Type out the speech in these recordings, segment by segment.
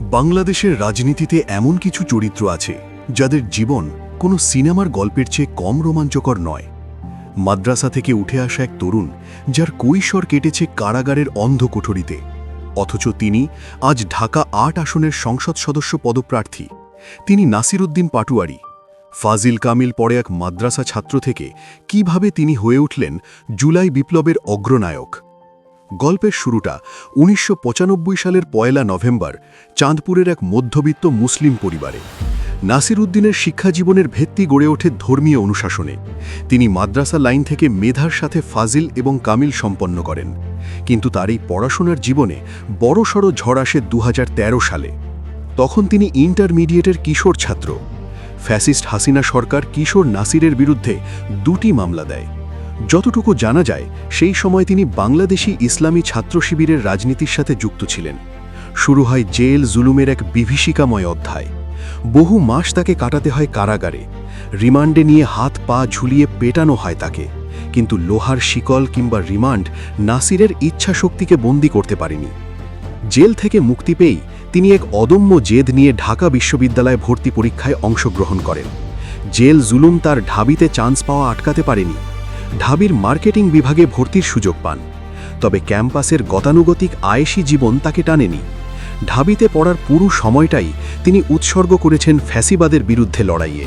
বাংলাদেশের রাজনীতিতে এমন কিছু চরিত্র আছে, যাদের জীবন কোনো সিনেমার গল্পের চেয়ে কম রোমাঞ্চকর নয়। মাদ্রাসা থেকে উঠে আসা এক তরুণ, যার কৈশোর কেটেছে কারাগারের অন্ধ কোঠরিতে অথচ তিনি আজ ঢাকা আট আসনের সংসদ সদস্য পদপ্রার্থী। তিনি নাসিরুদ্দিন পাটুয়ারি। ফাজিল কামিল পরে এক মাদ্রাসা ছাত্র থেকে কীভাবে তিনি হয়ে উঠলেন জুলাই বিপ্লবের অগ্রনায়ক। গল্পের শুরুটা উনিশশো পঁচানব্বই সালের পয়লা নভেম্বর চাঁদপুরের এক মধ্যবিত্ত মুসলিম পরিবারে। নাসিরুদ্দিনের শিক্ষাজীবনের ভিত্তি গড়ে ওঠে ধর্মীয় অনুশাসনে। তিনি মাদ্রাসা লাইন থেকে মেধার সাথে ফাজিল এবং কামিল সম্পন্ন করেন। কিন্তু তার এই পড়াশোনার জীবনে বড়সড় ঝড় আসে দু হাজার তেরো সালে। তখন তিনি ইন্টারমিডিয়েটের কিশোর ছাত্র। ফ্যাসিস্ট হাসিনা সরকার কিশোর নাসিরের বিরুদ্ধে দুটি মামলা দেয়। যতটুকু জানা যায়, সেই সময় তিনি বাংলাদেশি ইসলামী ছাত্র শিবিরের রাজনীতির সাথে যুক্ত ছিলেন। শুরু হয় জেল জুলুমের এক বিভীষিকাময় অধ্যায়। বহু মাস তাকে কাটাতে হয় কারাগারে। রিমান্ডে নিয়ে হাত পা ঝুলিয়ে পেটানো হয় তাকে। কিন্তু লোহার শিকল কিংবা রিমান্ড নাসিরের ইচ্ছাশক্তিকে বন্দি করতে পারেনি। জেল থেকে মুক্তি পেয়েই তিনি এক অদম্য জেদ নিয়ে ঢাকা বিশ্ববিদ্যালয়ে ভর্তি পরীক্ষায় অংশগ্রহণ করেন। জেল জুলুম তার ঢাবিতে চান্স পাওয়া আটকাতে পারেনি। ঢাবির মার্কেটিং বিভাগে ভর্তির সুযোগ পান। তবে ক্যাম্পাসের গতানুগতিক আয়েসি জীবন তাকে টানেনি। ঢাবিতে পড়ার পুরো সময়টাই তিনি উৎসর্গ করেছেন ফ্যাসিবাদের বিরুদ্ধে লড়াইয়ে।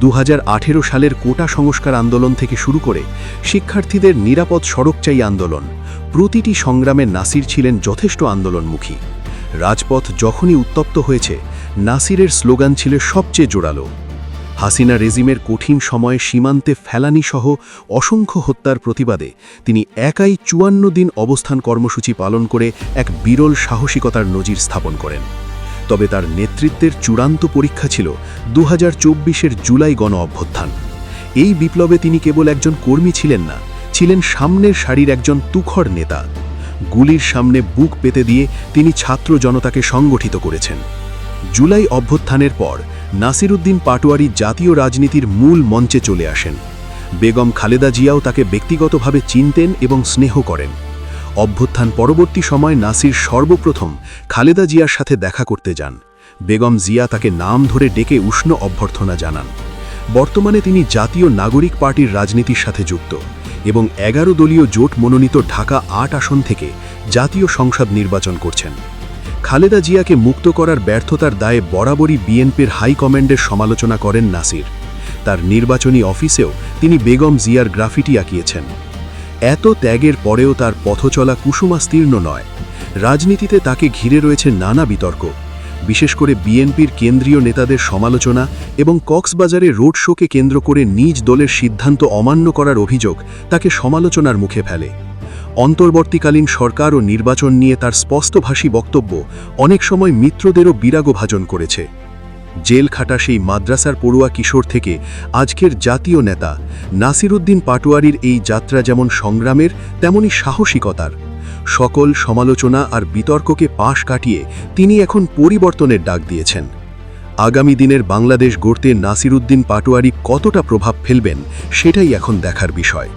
দু হাজার আঠেরো সালের কোটা সংস্কার আন্দোলন থেকে শুরু করে শিক্ষার্থীদের নিরাপদ সড়ক চাই আন্দোলন, প্রতিটি সংগ্রামে নাসির ছিলেন যথেষ্ট আন্দোলনমুখী। রাজপথ যখনই উত্তপ্ত হয়েছে, নাসিরের স্লোগান ছিল সবচেয়ে জোরালো হাসিনা রেজিমের কঠিন সময়ে সীমান্তে ফেলানিসহ অসংখ্য হত্যার প্রতিবাদে তিনি একাই চুয়ান্ন দিন অবস্থান কর্মসূচি পালন করে এক বিরল সাহসিকতার নজির স্থাপন করেন। তবে তার নেতৃত্বের চূড়ান্ত পরীক্ষা ছিল দু হাজার জুলাই গণ অভ্যুত্থান। এই বিপ্লবে তিনি কেবল একজন কর্মী ছিলেন না, ছিলেন সামনের সারির একজন তুখর নেতা। গুলির সামনে বুক পেতে দিয়ে তিনি ছাত্র জনতাকে সংগঠিত করেছেন। জুলাই অভ্যুত্থানের পর নাসিরুদ্দিন পাটোয়ারি জাতীয় রাজনীতির মূল মঞ্চে চলে আসেন। বেগম খালেদা জিয়াও তাকে ব্যক্তিগতভাবে চিনতেন এবং স্নেহ করেন। অভ্যুত্থান পরবর্তী সময় নাসির সর্বপ্রথম খালেদা জিয়ার সাথে দেখা করতে যান। বেগম জিয়া তাকে নাম ধরে ডেকে উষ্ণ অভ্যর্থনা জানান। বর্তমানে তিনি জাতীয় নাগরিক পার্টির রাজনীতির সাথে যুক্ত এবং এগারো দলীয় জোট মনোনীত ঢাকা আট আসন থেকে জাতীয় সংসদ নির্বাচন করছেন। খালেদা জিয়াকে মুক্ত করার ব্যর্থতার দায়ে বরাবরই বিএনপির হাইকমান্ডের সমালোচনা করেন নাসির। তার নির্বাচনী অফিসেও তিনি বেগম জিয়ার গ্রাফিটি আঁকিয়েছেন। এত ত্যাগের পরেও তার পথচলা কুসুমাস্তীর্ণ নয়। রাজনীতিতে তাকে ঘিরে রয়েছে নানা বিতর্ক। বিশেষ করে বিএনপির কেন্দ্রীয় নেতাদের সমালোচনা এবং কক্সবাজারে রোড শোকে কেন্দ্র করে নিজ দলের সিদ্ধান্ত অমান্য করার অভিযোগ তাকে সমালোচনার মুখে ফেলে। অন্তর্বর্তীকালীন সরকার ও নির্বাচন নিয়ে তার স্পষ্টভাষী বক্তব্য অনেক সময় মিত্রদেরও বিরাগভাজন করেছে। জেল খাটা সেই মাদ্রাসার পড়ুয়া কিশোর থেকে আজকের জাতীয় নেতা নাসিরুদ্দিন পাটোয়ারির এই যাত্রা যেমন সংগ্রামের, তেমনি সাহসিকতার। সকল সমালোচনা আর বিতর্ককে পাশ কাটিয়ে তিনি এখন পরিবর্তনের ডাক দিয়েছেন। আগামী দিনের বাংলাদেশ গড়তে নাসিরুদ্দিন পাটোয়ারি কতটা প্রভাব ফেলবেন, সেটাই এখন দেখার বিষয়।